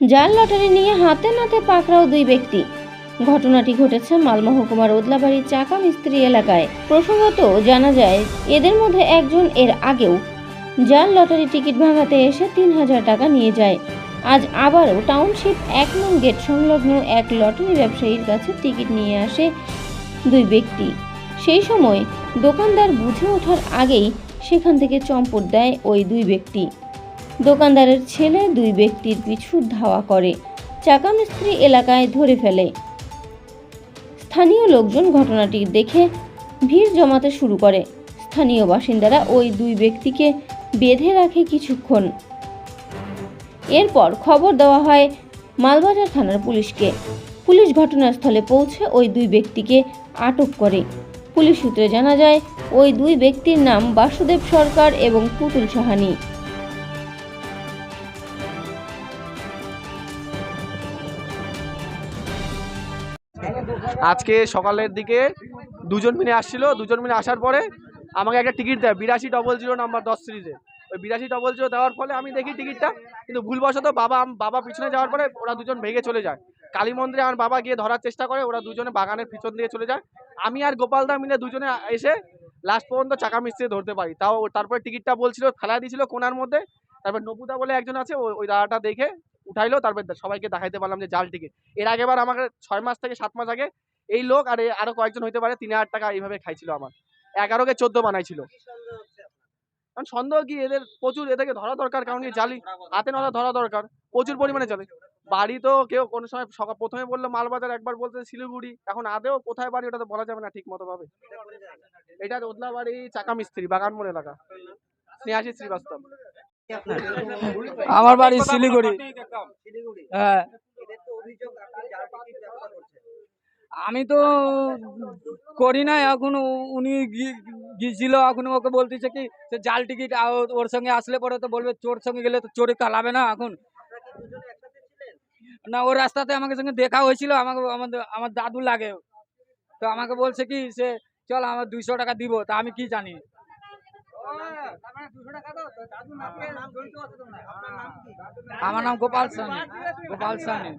জাল লটারি নিয়ে হাতে নাতে পাকড়াও দুই ব্যক্তি। ঘটনাটি ঘটেছে মালমহকুমার ওদলাবাড়ির চাকা মিস্ত্রি এলাকায়। প্রসঙ্গত জানা যায়, এদের মধ্যে একজন এর আগেও। জাল লটারি টিকিট ভাঙাতে এসে তিন হাজার টাকা নিয়ে যায়। আজ আবারও টাউনশিপ এক নং গেট সংলগ্ন এক লটারি ব্যবসায়ীর কাছে টিকিট নিয়ে আসে দুই ব্যক্তি। সেই সময় দোকানদার বুঝে ওঠার আগেই সেখান থেকে চম্পট দেয় ওই দুই ব্যক্তি। দোকানদারের ছেলে দুই ব্যক্তির পিছু ধাওয়া করে, চাকা মিস্ত্রি এলাকায় ধরে ফেলে। স্থানীয় লোকজন ঘটনাটি দেখে ভিড় জমাতে শুরু করে। স্থানীয় বাসিন্দারা ওই দুই ব্যক্তিকে বেঁধে রাখে কিছুক্ষণ। এরপর খবর দেওয়া হয় মালবাজার থানার পুলিশকে। পুলিশ ঘটনাস্থলে পৌঁছে ওই দুই ব্যক্তিকে আটক করে। পুলিশ সূত্রে জানা যায়, ওই দুই ব্যক্তির নাম বাসুদেব সরকার এবং পুতুল সাহানি। আজকে সকালের দিকে দুজন মিলে আসছিল। দুজন মিলে আসার পরে আমাকে একটা টিকিট দেয়, বিরাশি ডবল জিরো নাম্বার দশ সিরিজে। ওই বিরাশি ডবল জিরো দেওয়ার ফলে আমি দেখি টিকিটটা, কিন্তু ভুলবশত বাবা বাবা পিছনে যাওয়ার পরে ওরা দুজন ভেগে চলে যায়। কালী মন্দিরে আমার বাবা গিয়ে ধরার চেষ্টা করে, ওরা দুজনে বাগানের পিছন দিয়ে চলে যায়। আমি আর গোপালদা মিলে দুজনে এসে লাস্ট পর্যন্ত চাকা মিস্ত্রি ধরতে পারি। তাও তারপরে টিকিটটা বলছিল ফেলা দিয়েছিল কোনার মধ্যে। তারপর নপুদা বলে একজন আছে ওই দাদাটা দেখে উঠাইলো তারপর সবাইকে দেখাইতে পারলাম যে জাল টিকিট এর আগেবার আমাকে ছয় মাস থেকে সাত মাস আগে এই লোক আর আরও কয়েকজন হইতে পারে তিন হাজার টাকা এইভাবে খাইছিল আমার। এগারোকে চোদ্দ বানাইছিল। কারণ সন্দেহ কি এদের প্রচুর এদেরকে ধরা দরকার কারণ কি জালি হাতে নলা ধরা দরকার প্রচুর পরিমাণে চলে বাড়ি তো কেউ কোনো সময় সকাল প্রথমে বলল মালবাজার একবার বলতে শিলিগুড়ি এখন আদেও কোথায় বাড়ি ওটা তো বলা যাবে না ঠিক মতো ভাবে। এটা ওদলা বাড়ি চাকা মিস্ত্রি বাগানমোড় এলাকা। স্নেহাশিস শ্রীবাস্তব। আমার বাড়ি শিলিগুড়ি। হ্যাঁ। আমি তো করি না, এখন উনি গিয়েছিল, এখন ওকে বলতেছে কি, যে জাল টিকিট ওর সঙ্গে আসলে পরে তো বলবে, চোর সঙ্গে গেলে তো চোরে কালাবে না এখন। না, ওর রাস্তাতে আমাকে সঙ্গে দেখা হয়েছিল, আমাকে, আমাদের, আমার দাদু লাগে। তো আমাকে বলছে কি সে চল, আমার দুইশো টাকা দিব, তা আমি কি জানি? আমার নাম গোপাল সানি গোপাল সানি।